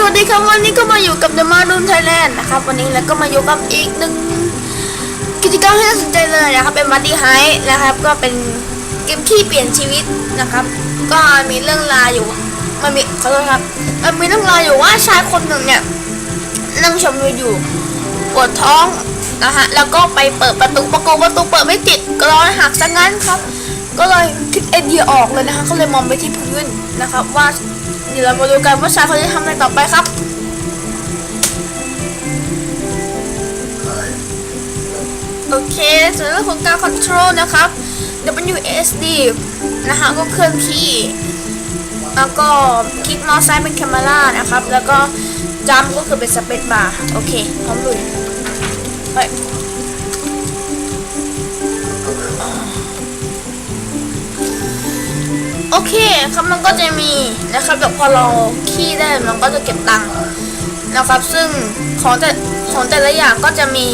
สวัสดีครับวันนี้ก็มาอยู่กับ The m a r o o n Thailand นะครับวันนี้แล้วก็มาอยู่กับอีกหนึ่งกิจกรรมที่น่าสนใจเลยนะครับเป็นบัตตี้ไฮนะครับก็เป็นเกมที่เปลี่ยนชีวิตนะครับ ก็มีเรื่องราวอยู่มันมีขอโทษครับมันมีเรื่องราวอยู่ว่าชายคนหนึ่งเนี่ยนั่งชมวิวอยู่ปวดท้องนะฮะแล้วก็ไปเปิดประตูประตูประตูเปิดไม่ติดกรอนหักซะงั้นครับ ก็เลยคิดไอเดียออกเลยนะคะก็เลยมองไปที่พื้นนะครับว่า เดี๋ยวเรามาดูกันว่าชายคนนี้ทำอะไรต่อไปครับ โอเคส่วนเรื่องของการ control นะครับ WSD นะคะก็เคลื่อนที่ แล้วก็คลิกเมาส์ซ้ายเป็นแคมเมรานะครับ แล้วก็จัมก็คือเป็นสเปซบาร์ โอเค พร้อมลุยเฮ้ โอเคครับมันก็จะมีนะครับเดี๋ยวพอเราขี้ได้มันก็จะเก็บตังค์นะครับ ซึ่งของแต่ของแต่ละอย่างก็จะมี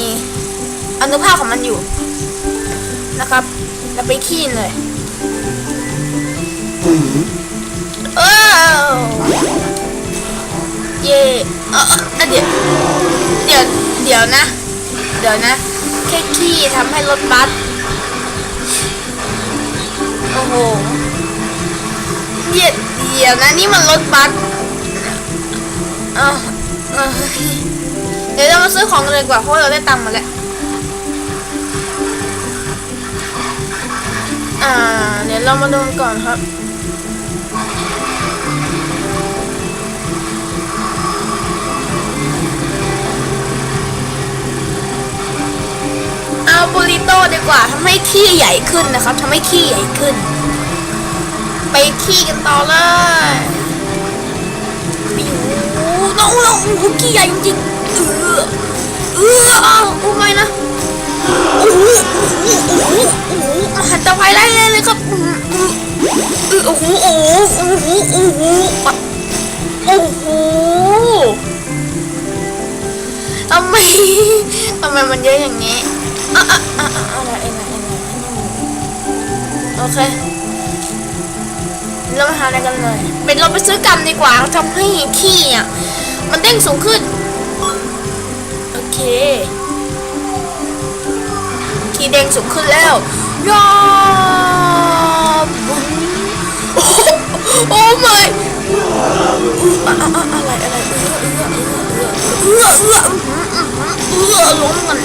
อนุภาคของมันอยู่นะครับแล้วไปขี้เลยเออเย่เออเออเดี๋ยวเดี๋ยวเดี๋ยวนะ เดี๋ยวนะแค่ขี้ทำให้รถบัสโอ้โห เดี๋ยวเดี๋ยวนะนี่มันรถบัสเออเดี๋ยวเรามาซื้อของกันเลยดีกว่าเพราะเราได้ตังค์มาแล้วอ่าเดี๋ยวเรามาดูกันก่อนครับเอาบูริโต้ดีกว่าทำให้ขี้ใหญ่ขึ้นนะครับทำให้ขี้ใหญ่ขึ้น ไปขี้กันต่อเลยปิวน้องน้องโอ้โหขี้ใหญ่จริงเออเออโอ้ไม่นะโอ้โหโอ้โหโอ้โหหันตภัยไล่เลยเลยครับอืมอืมอืมโอ้โหโอ้โหโอ้โหโอ้โหโอ้โหทำไมทำไมมันเยอะอย่างนี้อะอะอะอะอะไรอะไรอะไรโอเค เรามาหาอะไรกันเลยเป็นเราไปซื้อกรรมดีกว่าทำให้ขี้อะมันเด้งสูงขึ้น โอเค ขี้เด้งสูงขึ้นแล้วยอบุ้งโอ้โอ้ไม่อะอะอะอะไรอะไรเอื้อเอื้อเอื้อเอื้อเอื้อเอื้อล้มกัน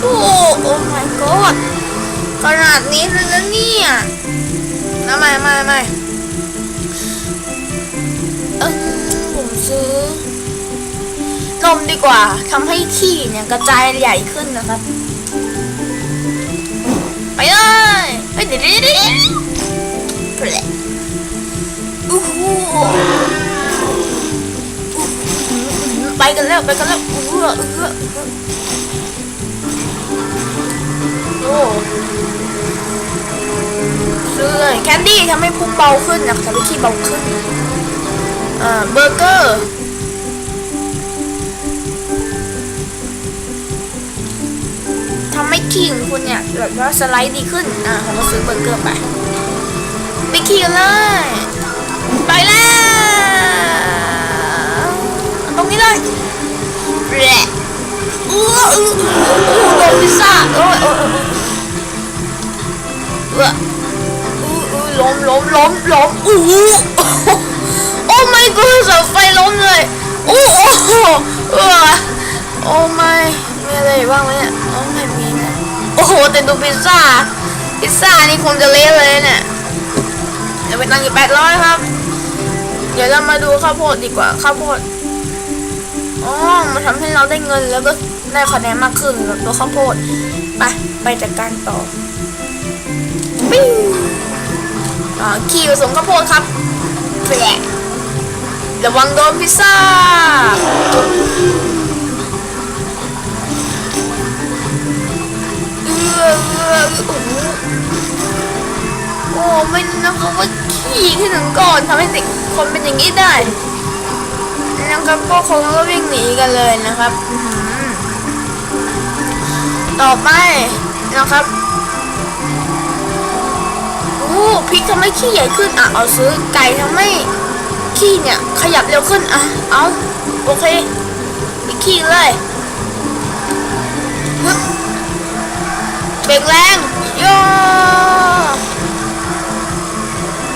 โอ้โอ้ my god ขนาดนี้เลยนะเนี่ยนะไม่ไม่ไม่เออผมซื้อนมดีกว่าทำให้ขี้เนี่ยกระจายใหญ่ขึ้นนะครับ ไปเลยไปเดี๋ยวเดี๋ยวเดี๋ยวแปะอู้หูไปกันแล้วไปกันแล้วเอื้อเอื้อเอื้อโอ้ซื้อ เลยแคนดี้ทำให้พุงเบาขึ้นนะทำให้ขี้เบาขึ้นเอ่อเบอร์เกอร์ทำให้ขี้ของคุณเนี่ยแบบว่าสไลด์ดีขึ้นอ่าผมก็ซื้อเบอร์เกอร์ไปไปขี่กันเลย ไปแล้วตรงนี้เลยแหละอู้อู้อู้โดนพิซซ่าโอ้ยโอ้ย ล้มล้มล้มล้มโอู้หูโอ้ไม่กูเสาไฟล้มเลยโอ้โหเออโอ้ไม่มีอะไรบ้างไหมเนี่ยโอ้ไม่มีนะโอ้โหแต่ดูพิซซ่าพิซซ่านี่คงจะเละเลยเนี่ยเดี๋ยวไปตังค์อยู่แปดร้อยครับ เดี๋ยวเรามาดูข้าวโพดดีกว่าข้าวโพดอ๋อมาทำให้เราได้เงินแล้วก็ได้คะแนนมากขึ้นกับตัวข้าวโพดไปไปจัดการต่อปิ้ง ขี่ผสมข้าวโพดครับแผลระวังโดนพิซซ่าเออเออโอ้โหโอ้ไม่นะครับว่าขี่ขึ้นถึงก่อนทำให้เด็กคนเป็นอย่างนี้ได้นะครับก็คงก็วิ่งหนีกันเลยนะครับต่อไปนะครับ พริกทำให้ขี้ใหญ่ขึ้นอะเอาซื้อไก่ทำให้ขี้เนี่ยขยับเร็วขึ้นอะเอาโอเคอีขี้เลยเบ่งแรงโย่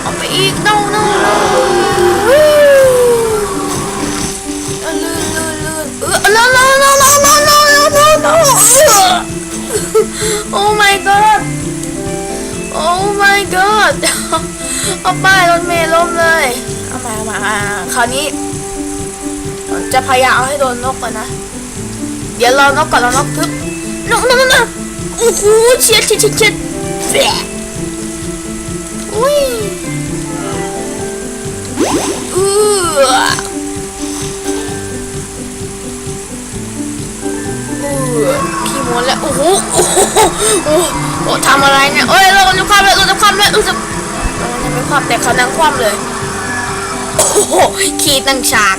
เอาไปอีกโน้โน้ เอาป้ายรถเมล์ล้มเลย เอามาเอามาอ่าคราวนี้จะพยายามเอาให้โดนนกก่อนนะ เดี๋ยวรอนกก่อนรอนกทึบนกนกนกโอ้โหเฉียดเฉียดเฉียดเฉียดอุ้ยเออเอขี้ม้วนแล้วโอ้โหโอ้โหโอ้โหทำอะไรเนี่ยเอ้ยเราจะคว่ำเลยเราจะคว่ำเลยเราจะ ไม่คว่ำแต่เขานั่งคว่ำเลย โอ้โหขี้ตั้งฉาก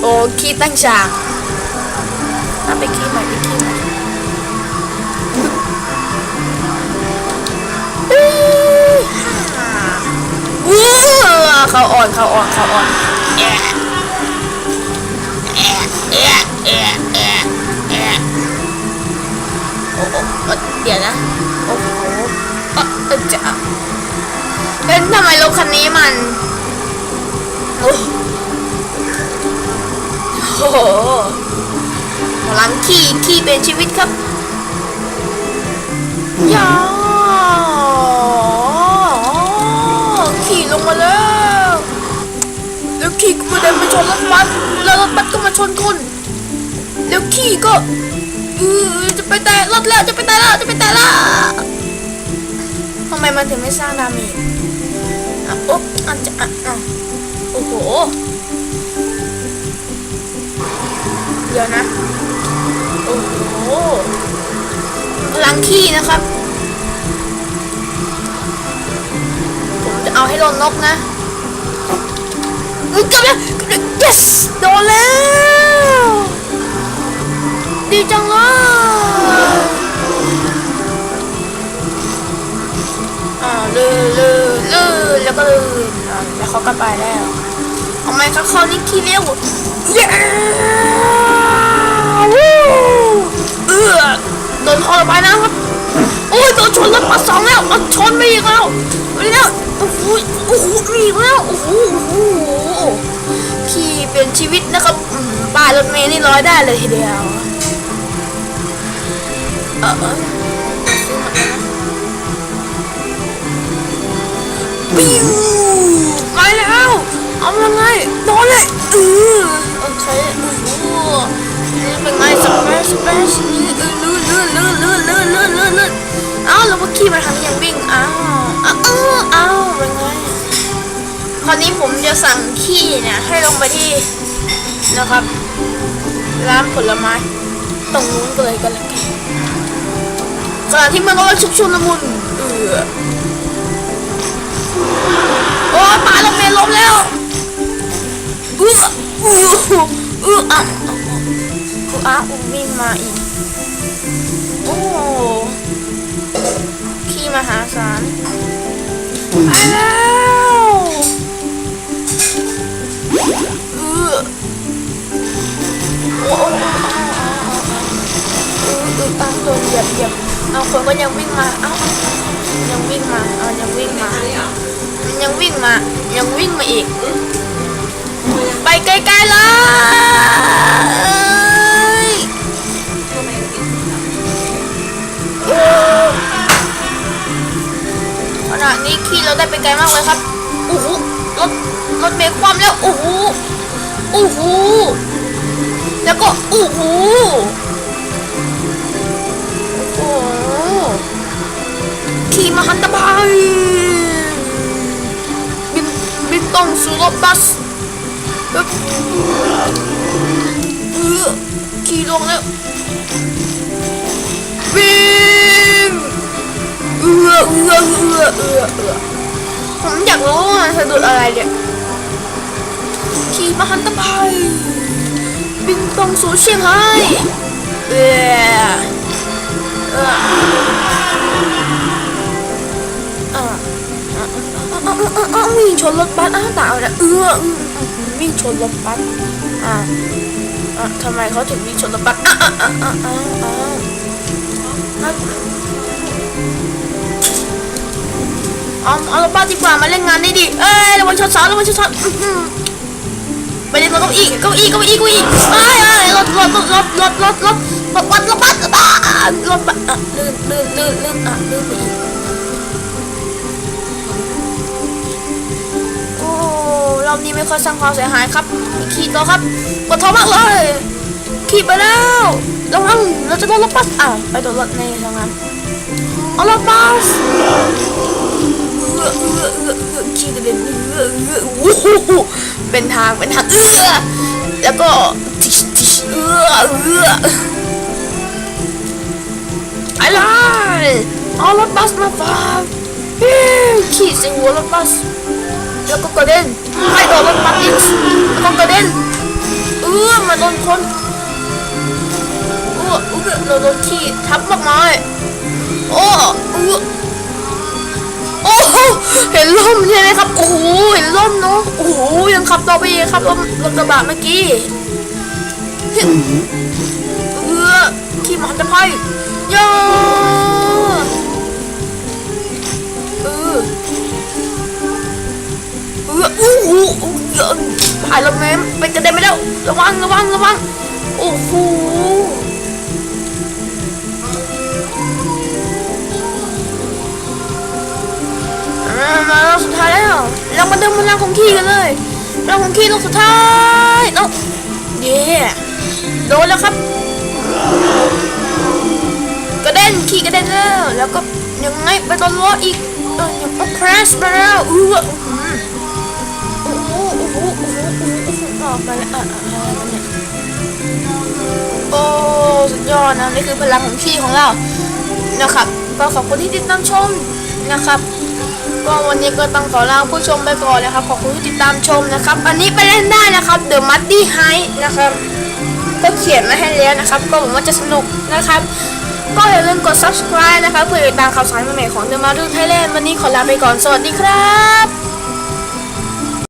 โอ้ขี้ตั้งฉากเอาไปขี้ใหม่ไปขี้ใหม่อู้ฮ่าอู้เขาอ่อนเขาอ่อนเขาอ่อนแอะแอะแอะแอะแอะแอะโอ้โอ้เอ้ยเดี๋ยวนะ โอ้โหเอ่อเอ่อจะ เฮ้ยทำไมรถคันนี้มันโอ้โหพลังขี่ขี่เป็นชีวิตครับยาขี่ลงมาแล้ว แล้วขี่ก็มาเดินไปชนรถบัสแล้วรถบัสก็มาชนคนแล้วขี่ก็เออจะไปแต่รถแล้วจะไปแต่แล้วจะไปแต่แล้วทำไมมันถึงไม่สร้างดาเมจ อะอุ๊บอันจะอะอะโอ้โห เดี๋ยวนะ โอ้โหพลังขี้นะครับ ผมจะเอาให้โดนนกนะอุ๊กลับแล้วกลับแล้ว yes โดนแล้ว ดีจังเลยอ่าลื่นลื่นลื่น แล้วก็ลื่นอ่าแล้วเขาก็ไปแล้วเอาไหมครับเขานี่ขี้เร็วเย้วู้เออโดนคอไปนะครับโอ้ยโดนชนรถปัดสองแล้วมันชนไปอีกแล้วไปแล้วโอ้โหโอ้โหมีอีกแล้วโอ้โหโอ้โหขี่เป็นชีวิตนะครับอืมป้ายรถเมล์นี่ร้อยได้เลยทีเดียวเออเออซื้อ ปิ้วไปแล้วเอายังไงโดนเลยเออโอเคโอ้โหนี่เป็นไงสเปซสเปซนี่เออลื่นลื่นลื่นลื่นลื่นลื่นลื่นลื่นอ้าวแล้วเมื่อกี้มาทางนี้ยังวิ่งอ้าวอ้าวอ้าวอ้าเป็นไงคราวนี้ผมจะสั่งขี้เนี่ยให้ลงไปที่นะครับร้านผลไม้ตรงนู้นกันเลยกันเลยกันขณะที่มันกำลังชุกชุนละมุนเออ โอ้ปลาลงเมนล้มแล้วเออเออเอออะอออะวิ่งมาอีก โอ้ขี้มหาศาลไปแล้วเออโอ้โอ้โอ้โอ้โอ้อืออือตั้งโดนเหยียบเหยียบเอาคนก็ยังวิ่งมา เอ้า ยังวิ่งมาเอายังวิ่งมา มันยังวิ่งมา ยังวิ่งมาอีก ไปไกลๆเลยขณะนี้ขี่เราได้ไปไกลมากเลยครับโอ้โหรถรถเมล์ความแล้วโอ้โหโอ้โหแล้วก็โอ้โห นตรงสู่รถบัสปึ๊บเออขี่ลงแล้ววิ่งเออเออเออเออเออผมอยากรู้ว่ามันสะดุดอะไรเนี่ยขี่มาฮันตะบายบินตรงสู่เชียงไฮ้เออ ออวิ่งชนรถบัสอ้าวตายแเออวิ่งชนรถบัสอ่าวทำไมเขาถึงวิ่งชนรถบัสอ้าวอ้าวอาอาอาเอาเอารถบัสดีกว่ามาเล่นงานได้ดิเอ้ยระวังชนเสาระวังชนเสาไปเล่นรถเก้าอี้เก้าอีกเก้าอี้เก้าอี้เอ้ยเอ้ยรถรถรถรถรถรถรถบัสรถบัสรถบัสรถบัสลื่นลื่นลื่นลื่นอะลื่นไปอีก รอบนี้ไม่ค่อยสร้างความเสียหายครับขี่ต่อครับปวดท้อมากเลยขี่ไปแล้วระวังเราจะโดนรถบัสอ้าไปโดนรถในทางนั้นเอารถบัสเอื้อเอื้อเอื้อเอื้อขี่กระเด็นเอื้อเอื้อโอ้โหเป็นทางเป็นทางเออแล้วก็ทิชทิชเออเอื้อไปเลยเอารถบัสมาฝากเฮ้ยขี่ใส่หัวรถบัส แล้วก็กระเด็นไม่โดนรถบัสอีกแล้วก็กระเด็นเออมาโดนคนเออเออเราโดนที่ทับมากมายโอ้เออโอ้โหเห็นล่มใช่ไหมครับ โอ้โหเห็นล่มเนาะโอ้โหยังขับต่อไปอีกครับรถรถกระบะเมื่อกี้เออขี่มหันตภัยย่ เอออู้หูเยอะผ่านแล้วแม่ไปกระเด็นไปแล้ว ระวังระวังระวัง โอ้โหมาเราสุดท้ายแล้ว เรามาเดินบนรางของขี้กันเลยรางของขี้ลงสุดท้ายเนาะเย่โดนแล้วครับ กระเด็นขี่กระเด็นแล้ว แล้วก็ยังไงไปโดนล้ออีกเออยังก็ crash ไปแล้วอือ อ้โหออกมาแล้วเนี่ยโอ้สุดยอดนะนี่คือพลังของขี้ของเรานะครับก็ขอบคุณที่ติดตามชมนะครับก็วันนี้ก็ต้องขอลาผู้ชมไปก่อนนะครับขอบคุณที่ติดตามชมนะครับ อันนี้ไปเล่นได้นะครับ The Muddy High นะครับก็เขียนมาให้แล้วนะครับ ก็หวังว่าจะสนุกนะครับ ก็อย่าลืมกด subscribe นะครับเพื่อติดตามข่าวสารใหม่ๆของ The Muddy Thailand วันนี้ขอลาไปก่อนสวัสดีครับ